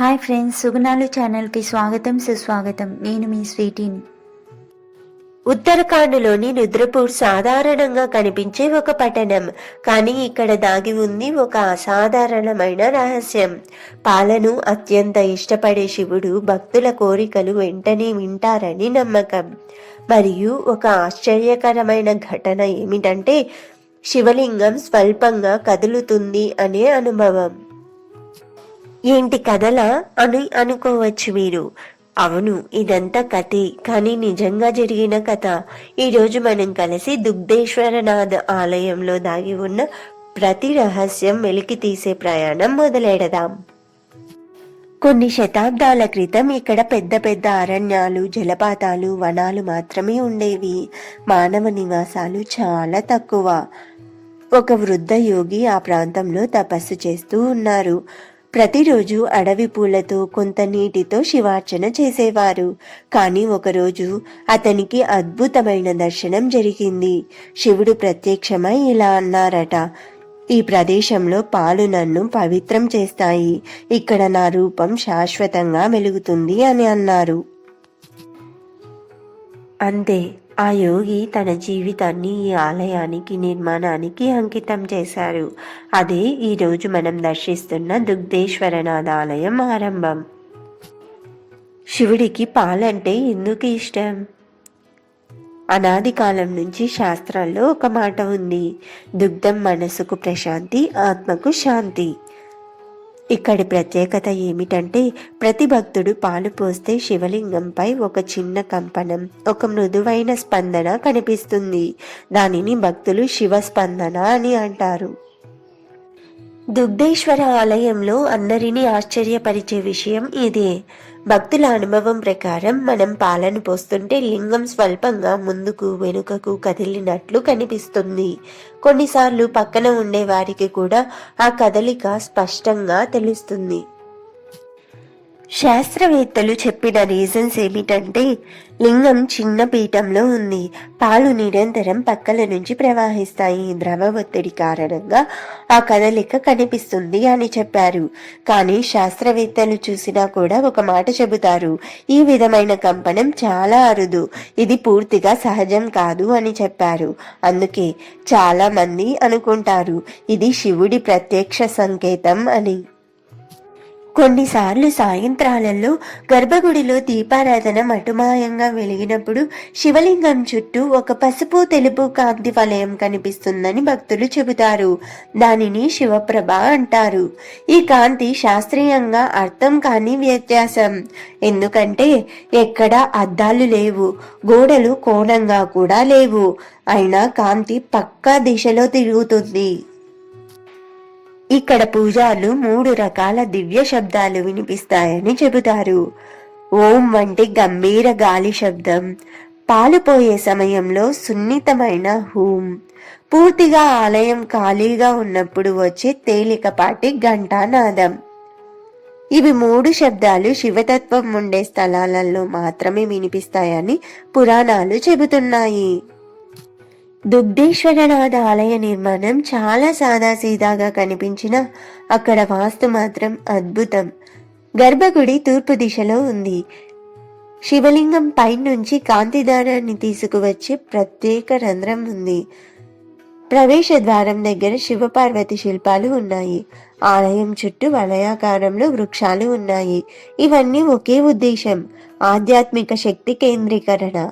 Hi friends సుగుణాలు ఛానల్కి స్వాగతం సుస్వాగతం. నేను మీ స్వీటీని. ఉత్తరాఖండ్లోని రుద్రపూర్ సాధారణంగా కనిపించే ఒక పట్టణం కానీ ఇక్కడ దాగి ఉంది ఒక అసాధారణమైన రహస్యం. పాలను అత్యంత ఇష్టపడే శివుడు భక్తుల కోరికలు వెంటనే వింటారని నమ్మకం. మరియు ఒక ఆశ్చర్యకరమైన ఘటన ఏమిటంటే శివలింగం స్వల్పంగా కదులుతుంది అనే అనుభవం. ఏంటి కథలా? అని అనుకోవచ్చు మీరు. అవును ఇదంతా కథే కానీ నిజంగా జరిగిన కథ. ఈరోజు మనం కలిసి దుగ్ధేశ్వరనాథ్ ఆలయంలో దాగి ఉన్న ప్రతి రహస్యం వెలికి తీసే ప్రయాణం మొదలెడదాం. కొన్ని శతాబ్దాల క్రితం ఇక్కడ పెద్ద పెద్ద అరణ్యాలు జలపాతాలు వనాలు మాత్రమే ఉండేవి. మానవ నివాసాలు చాలా తక్కువ. ఒక వృద్ధ యోగి ఆ ప్రాంతంలో తపస్సు చేస్తూ ఉన్నారు. ప్రతిరోజు అడవి పూలతో కొంత నీటితో శివార్చన చేసేవారు. కానీ ఒకరోజు అతనికి అద్భుతమైన దర్శనం జరిగింది. శివుడు ప్రత్యక్షమై ఇలా అన్నారట ఈ ప్రదేశంలో పాలు నన్ను పవిత్రం చేస్తాయి. ఇక్కడ నా రూపం శాశ్వతంగా వెలుగుతుంది అని అన్నారు. అంతే. ఆ యోగి తన జీవితాన్ని ఈ ఆలయానికి నిర్మాణానికి అంకితం చేశారు. అదే ఈరోజు మనం దర్శిస్తున్న దుగ్ధేశ్వరనాథ ఆలయం ఆరంభం. శివుడికి పాలంటే ఎందుకు ఇష్టం? అనాది కాలం నుంచి శాస్త్రాల్లో ఒక మాట ఉంది. దుగ్ధం మనసుకు ప్రశాంతి ఆత్మకు శాంతి. ఇక్కడి ప్రత్యేకత ఏమిటంటే ప్రతి భక్తుడు పాలు పోస్తే శివలింగంపై ఒక చిన్న కంపనం ఒక మృదువైన స్పందన కనిపిస్తుంది. దానిని భక్తులు శివ స్పందన అని అంటారు. దుగ్ధేశ్వర ఆలయంలో అందరినీ ఆశ్చర్యపరిచే విషయం ఇదే. భక్తుల అనుభవం ప్రకారం మనం పాలను పోస్తుంటే లింగం స్వల్పంగా ముందుకు వెనుకకు కదిలినట్లు కనిపిస్తుంది. కొన్నిసార్లు పక్కన ఉండే వారికి కూడా ఆ కదలిక స్పష్టంగా తెలుస్తుంది. శాస్త్రవేత్తలు చెప్పిన రీజన్స్ ఏమిటంటే లింగం చిన్న పీఠంలో ఉంది. పాలు నిరంతరం పక్కల నుంచి ప్రవహిస్తాయి. ద్రవ ఒత్తిడి కారణంగా ఆ కదలిక కనిపిస్తుంది అని చెప్పారు. కానీ శాస్త్రవేత్తలు చూసినా కూడా ఒక మాట చెబుతారు. ఈ విధమైన కంపనం చాలా అరుదు. ఇది పూర్తిగా సహజం కాదు అని చెప్పారు. అందుకే చాలా మంది అనుకుంటారు ఇది శివుడి ప్రత్యక్ష సంకేతం అని. కొన్నిసార్లు సాయంత్రాలలో గర్భగుడిలో దీపారాధన మటుమాయంగా వెలిగినప్పుడు శివలింగం చుట్టూ ఒక పసుపు తెలుపు కాంతి వలయం కనిపిస్తుందని భక్తులు చెబుతారు. దానిని శివప్రభ అంటారు. ఈ కాంతి శాస్త్రీయంగా అర్థం కాని వ్యత్యాసం. ఎందుకంటే ఎక్కడ అద్దాలు లేవు. గోడలు కోణంగా కూడా లేవు. అయినా కాంతి పక్కా దిశలో తిరుగుతుంది. ఇక్కడ పూజార్లు మూడు రకాల దివ్య శబ్దాలు వినిపిస్తాయని చెబుతారు. ఓం వంటి గంభీర గాలి శబ్దం పాలుపోయే సమయంలో సున్నితమైన హూం పూర్తిగా ఆలయం ఖాళీగా ఉన్నప్పుడు వచ్చే తేలికపాటి ఘంటానాదం. ఇవి మూడు శబ్దాలు శివతత్వం ఉండే స్థలాలలో మాత్రమే వినిపిస్తాయని పురాణాలు చెబుతున్నాయి. దుగ్ధేశ్వరనాథ ఆలయ నిర్మాణం చాలా సాదాసీదాగా కనిపించిన అక్కడ వాస్తు మాత్రం అద్భుతం. గర్భగుడి తూర్పు దిశలో ఉంది. శివలింగం పైనుంచి కాంతిదారాన్ని తీసుకువచ్చే ప్రత్యేక రంధ్రం ఉంది. ప్రవేశ ద్వారం దగ్గర శివపార్వతి శిల్పాలు ఉన్నాయి. ఆలయం చుట్టూ వలయాకారంలో వృక్షాలు ఉన్నాయి. ఇవన్నీ ఒకే ఉద్దేశం ఆధ్యాత్మిక శక్తి కేంద్రీకరణ.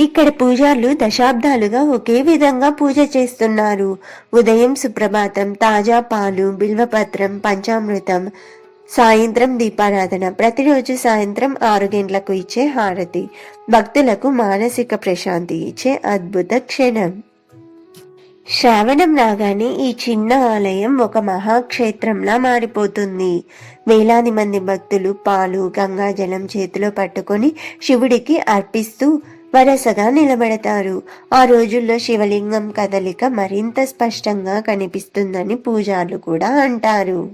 ఇక్కడ పూజార్లు దశాబ్దాలుగా ఒకే విధంగా పూజ చేస్తున్నారు. ఉదయం సుప్రభాతం తాజా పాలు బిల్వపత్రం పంచామృతం సాయంత్రం దీపారాధన ప్రతిరోజు సాయంత్రం ఆరు గంటలకు ఇచ్చే హారతి భక్తులకు మానసిక ప్రశాంతి ఇచ్చే అద్భుత క్షణం. శ్రావణం రాగానే ఈ చిన్న ఆలయం ఒక మహాక్షేత్రంలా మారిపోతుంది. వేలాది మంది భక్తులు పాలు గంగాజలం చేతిలో పట్టుకొని శివుడికి అర్పిస్తూ వరసగా నిలబడతారు. ఆ రోజుల్లో శివలింగం కదలిక మరింత స్పష్టంగా కనిపిస్తుందని పూజార్లు కూడా అంటారు.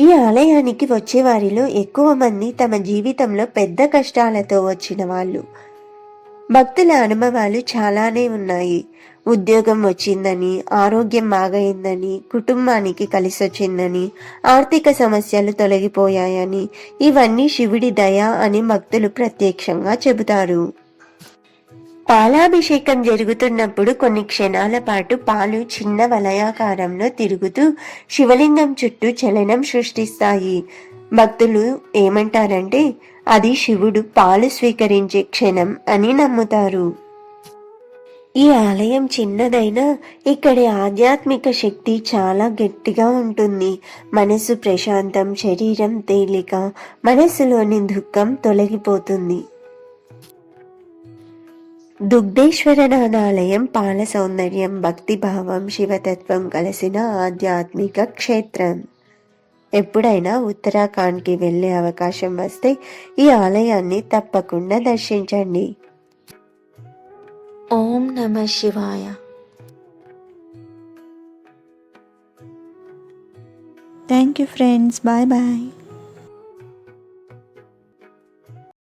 ఈ ఆలయానికి వచ్చే వారిలో ఎక్కువ మంది తమ జీవితంలో పెద్ద కష్టాలతో వచ్చిన వాళ్ళు. భక్తుల అనుభవాలు చాలానే ఉన్నాయి. ఉద్యోగం వచ్చిందని ఆరోగ్యం బాగైందని కుటుంబానికి కలిసొచ్చిందని ఆర్థిక సమస్యలు తొలగిపోయాయని ఇవన్నీ శివుడి దయ అని భక్తులు ప్రత్యక్షంగా చెబుతారు. పాలాభిషేకం జరుగుతున్నప్పుడు కొన్ని క్షణాల పాటు పాలు చిన్న వలయాకారంలో తిరుగుతూ శివలింగం చుట్టూ చలనం సృష్టిస్తాయి. భక్తులు ఏమంటారంటే అది శివుడు పాలు స్వీకరించే క్షణం అని నమ్ముతారు. ఈ ఆలయం చిన్నదైనా ఇక్కడి ఆధ్యాత్మిక శక్తి చాలా గట్టిగా ఉంటుంది. మనసు ప్రశాంతం శరీరం తేలిక మనసులోని దుఃఖం తొలగిపోతుంది. దుగ్ధేశ్వరనాథాలయం పాల సౌందర్యం భక్తిభావం శివతత్వం కలిసిన ఆధ్యాత్మిక క్షేత్రం. ఎప్పుడైనా ఉత్తరాఖండ్కి వెళ్ళే అవకాశం వస్తే ఈ ఆలయాన్ని తప్పకుండా దర్శించండి. ஓம் நம சிவாய தேங்க்யூ ஃப்ரெண்ட்ஸ் பாய் பாய்